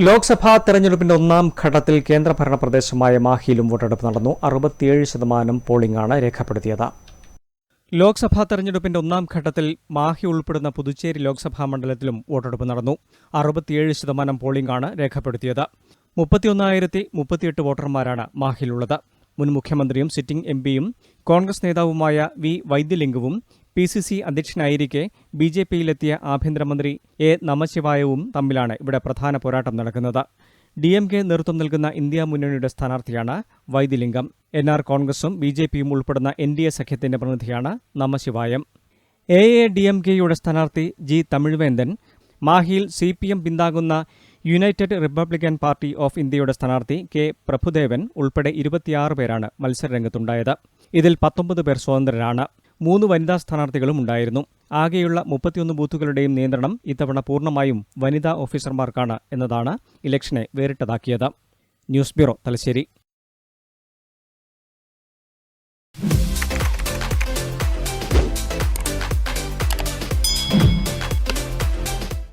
ലോക്സഭാ തെരഞ്ഞെടുപ്പിന്റെ ഒന്നാം ഘട്ടത്തിൽ കേന്ദ്രഭരണ പ്രദേശമായ മാഹിയിലും വോട്ടെടുപ്പ് നടന്നു. അറുപത്തിയേഴ് ശതമാനം പോളിംഗാണ് രേഖപ്പെടുത്തിയത്. ലോക്സഭാ തെരഞ്ഞെടുപ്പിന്റെ ഒന്നാം ഘട്ടത്തിൽ മാഹി ഉൾപ്പെടുന്ന പുതുച്ചേരി ലോക്സഭാ മണ്ഡലത്തിലും വോട്ടെടുപ്പ് നടന്നു. അറുപത്തിയേഴ് ശതമാനം പോളിംഗാണ് രേഖപ്പെടുത്തിയത്. മുപ്പത്തിയൊന്നായിരത്തി മുപ്പത്തിയെട്ട് വോട്ടർമാരാണ് മാഹിയിലുള്ളത്. മുൻ മുഖ്യമന്ത്രിയും സിറ്റിംഗ് എം പിയും കോൺഗ്രസ് നേതാവുമായ വി വൈദ്യലിംഗവും പി സി സി അധ്യക്ഷനായിരിക്കെ ബി ജെ പിയിലെത്തിയ ആഭ്യന്തരമന്ത്രി എ നമശിവായവും തമ്മിലാണ് ഇവിടെ പ്രധാന പോരാട്ടം നടക്കുന്നത്. ഡി എം കെ നേതൃത്വം നൽകുന്ന ഇന്ത്യ മുന്നണിയുടെ സ്ഥാനാർത്ഥിയാണ് വൈദ്യലിംഗം. എൻ ആർ കോൺഗ്രസും ബി ജെ പിയും ഉൾപ്പെടുന്ന എൻ ഡി എ സഖ്യത്തിന്റെ പ്രതിനിധിയാണ് Namasivayam. A A D M കെയുടെ സ്ഥാനാർത്ഥി ജി തമിഴ്വേന്ദൻ മാഹിയിൽ സി പി എം പിന്താകുന്ന യുണൈറ്റഡ് റിപ്പബ്ലിക്കൻ പാർട്ടി ഓഫ് ഇന്ത്യയുടെ സ്ഥാനാർത്ഥി കെ പ്രഭുദേവൻ ഉൾപ്പെടെ ഇരുപത്തിയാറ് പേരാണ് മത്സരരംഗത്തുണ്ടായത്. ഇതിൽ പത്തൊമ്പത് പേർ സ്വതന്ത്രരാണ്. മൂന്ന് വനിതാ സ്ഥാനാർത്ഥികളും ഉണ്ടായിരുന്നു. ആകെയുള്ള മുപ്പത്തിയൊന്ന് ബൂത്തുകളുടെയും നിയന്ത്രണം ഇത്തവണ പൂർണമായും വനിതാ ഓഫീസർമാർക്കാണ് എന്നതാണ് ഇലക്ഷനെ വേറിട്ടതാക്കിയത്. News bureau Thalassery.